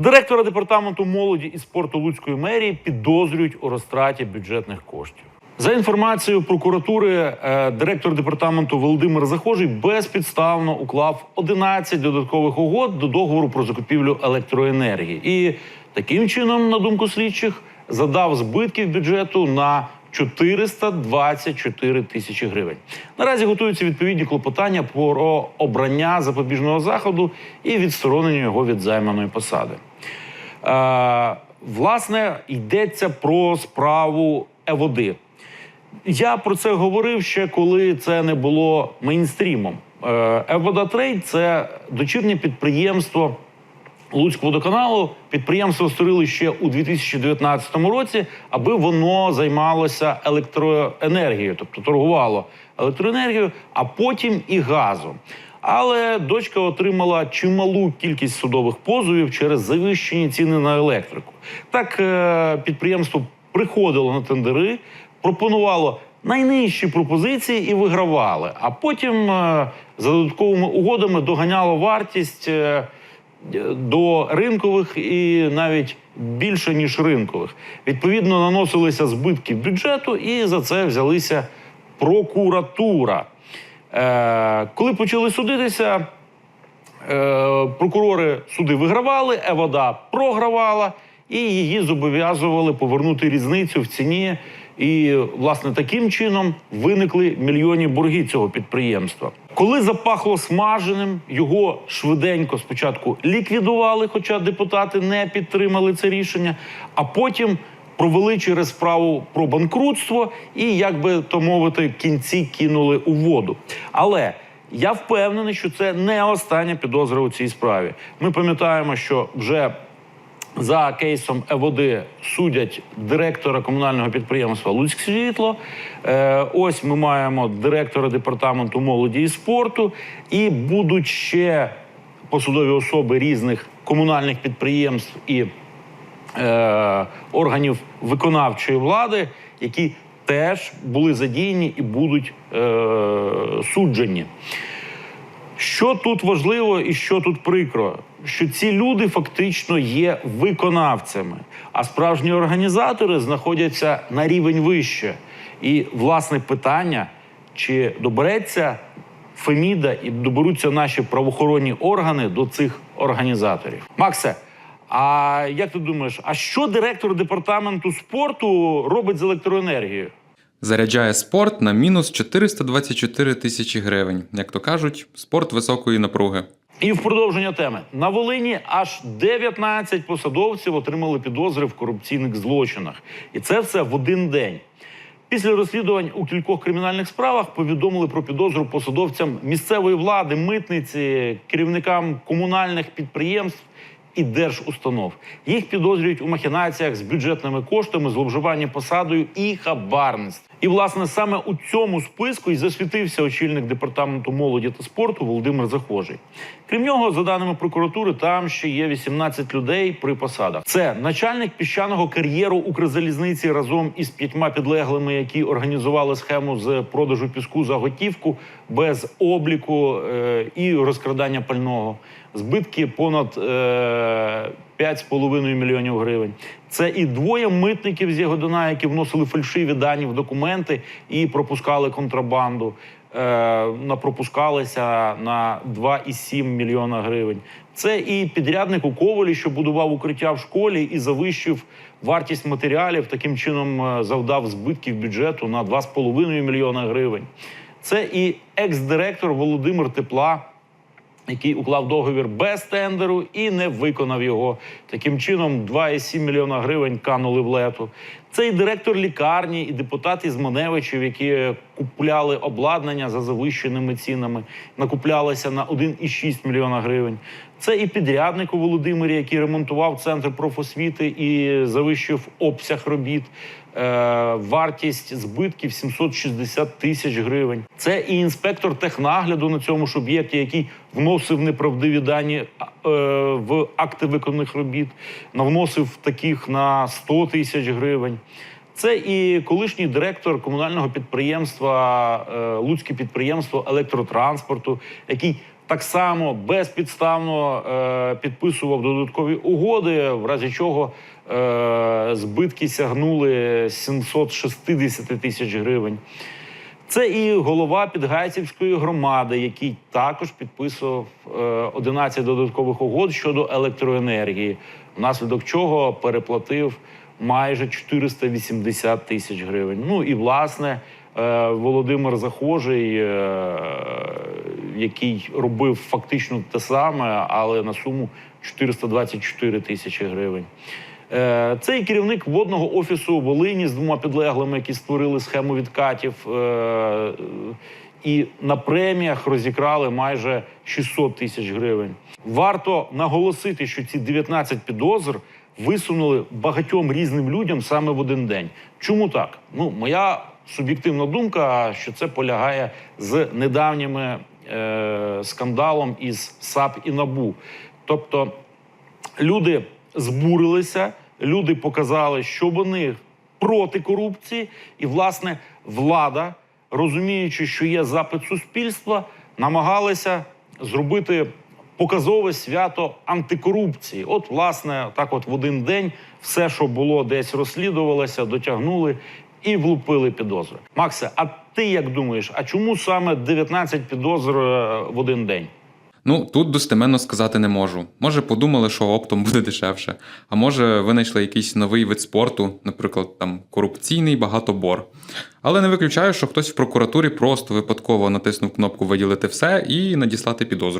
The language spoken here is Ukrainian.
Директора департаменту молоді і спорту Луцької мерії підозрюють у розтраті бюджетних коштів. За інформацією прокуратури, е, директор департаменту Володимир Захожий безпідставно уклав 11 додаткових угод до договору про закупівлю електроенергії, і таким чином, на думку слідчих, задав збитків бюджету на 424 тисячі гривень. Наразі готуються відповідні клопотання про обрання запобіжного заходу і відсторонення його від займаної посади. Е, власне, йдеться про справу Е-води. Я про це говорив ще коли це не було мейнстрімом. Е, Трейд це дочірнє підприємство Луцького водоканалу. Підприємство створили ще у 2019 році, аби воно займалося електроенергією, тобто торгувало електроенергією, а потім і газом. Але дочка отримала чималу кількість судових позовів через завищені ціни на електрику. Так е, підприємство приходило на тендери, пропонувало найнижчі пропозиції і вигравали. А потім е, за додатковими угодами доганяло вартість е, до ринкових і навіть більше ніж ринкових. Відповідно, наносилися збитки бюджету, і за це взялися прокуратура. Е, коли почали судитися, е, прокурори суди вигравали, Евода програвала, і її зобов'язували повернути різницю в ціні. І, власне, таким чином виникли мільйонні борги цього підприємства. Коли запахло смаженим, його швиденько спочатку ліквідували, хоча депутати не підтримали це рішення, а потім провели через справу про банкрутство і, як би то мовити, кінці кинули у воду. Але я впевнений, що це не остання підозра у цій справі. Ми пам'ятаємо, що вже за кейсом Е-води судять директора комунального підприємства Луцьк світло. Е, ось ми маємо директора департаменту молоді і спорту, і будуть ще посудові особи різних комунальних підприємств і е, органів виконавчої влади, які теж були задіяні і будуть е, суджені. Що тут важливо і що тут прикро, що ці люди фактично є виконавцями, а справжні організатори знаходяться на рівень вище. І власне питання, чи добереться Феміда і доберуться наші правоохоронні органи до цих організаторів. Максе, а як ти думаєш, а що директор департаменту спорту робить з електроенергією? Заряджає спорт на мінус 424 тисячі гривень. Як то кажуть, спорт високої напруги. І в продовження теми на Волині аж 19 посадовців отримали підозри в корупційних злочинах, і це все в один день. Після розслідувань у кількох кримінальних справах повідомили про підозру посадовцям місцевої влади, митниці, керівникам комунальних підприємств і держустанов. Їх підозрюють у махінаціях з бюджетними коштами, зловживанні посадою і хабарництві. І власне саме у цьому списку і засвітився очільник департаменту молоді та спорту Володимир Захожий. Крім нього, за даними прокуратури, там ще є 18 людей при посадах. Це начальник піщаного кар'єру Укрзалізниці разом із п'ятьма підлеглими, які організували схему з продажу піску за готівку без обліку е, і розкрадання пального. Збитки понад е, 5,5 мільйонів гривень. Це і двоє митників з Ягодина, які вносили фальшиві дані в документи і пропускали контрабанду. Е, напропускалися на 2,7 мільйона гривень. Це і підрядник у Ковалі, що будував укриття в школі і завищив вартість матеріалів, таким чином е, завдав збитків бюджету на 2,5 мільйона гривень. Це і екс-директор Володимир Тепла який уклав договір без тендеру і не виконав його. Таким чином, 2,7 мільйона гривень канули в лету. Це і директор лікарні, і депутат із Маневичів, які купляли обладнання за завищеними цінами, накуплялися на 1,6 мільйона гривень. Це і підрядник у Володимирі, який ремонтував центр профосвіти і завищив обсяг робіт. Е, вартість збитків 760 тисяч гривень. Це і інспектор технагляду на цьому ж об'єкті, який вносив неправдиві дані е, в акти виконаних робіт, навносив таких на 100 тисяч гривень. Це і колишній директор комунального підприємства е, Луцьке підприємство електротранспорту, який так само безпідставно е, підписував додаткові угоди, в разі чого е, збитки сягнули 760 тисяч гривень. Це і голова Підгайцівської громади, який також підписував е, 11 додаткових угод щодо електроенергії, внаслідок чого переплатив майже 480 тисяч гривень. Ну і власне е, Володимир Захожий, е, який робив фактично те саме, але на суму 424 тисячі гривень. Е, Це і керівник водного офісу у Волині з двома підлеглими, які створили схему відкатів. І на преміях розікрали майже 600 тисяч гривень. Варто наголосити, що ці 19 підозр висунули багатьом різним людям саме в один день. Чому так? Ну, моя суб'єктивна думка, що це полягає з недавніми е, скандалом із САП і НАБУ. Тобто люди збурилися, люди показали, що вони проти корупції, і власне влада, розуміючи, що є запит суспільства, намагалися зробити показове свято антикорупції. От, власне, так, от в один день все, що було десь розслідувалося, дотягнули і влупили підозри. Максе, а ти як думаєш, а чому саме 19 підозр е, в один день? Ну, тут достеменно сказати не можу. Може, подумали, що оптом буде дешевше, а може, винайшли якийсь новий вид спорту, наприклад, там корупційний багатобор. Але не виключаю, що хтось в прокуратурі просто випадково натиснув кнопку виділити все і надіслати підозру.